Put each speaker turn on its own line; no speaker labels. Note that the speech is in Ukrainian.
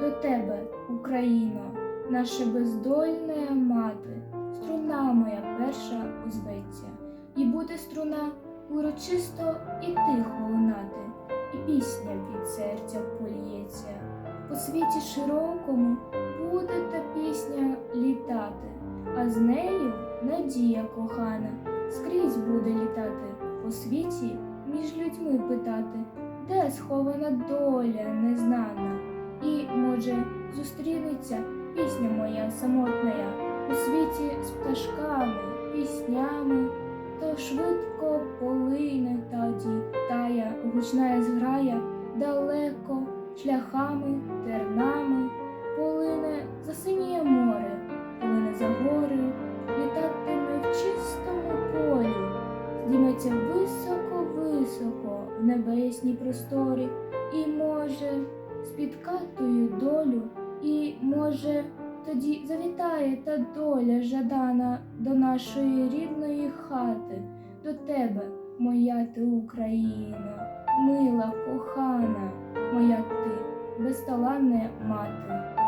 до тебе, Україно, наша бездольна мати, струна моя перша озветься, і буде струна урочисто і тихо лунати, і пісня від серця поліється. По світі широкому буде та пісня літати, а з нею надія кохана скрізь буде літати. По світі між людьми питати, де схована доля незнана, і, може, зустрінеться пісня моя самотна у світі з пташками, піснями, то швидко полине тоді тая гучна зграя далеко шляхами, тернами, полине за синє море, полине за гори, літатиме в чистому полі, здійметься високо-високо в небесній просторі, і може спіткатою долю, і може тоді завітає та доля жадана до нашої рідної хати, до тебе, моя ти Україна, мила, кохана, моя ти, безталанна мати.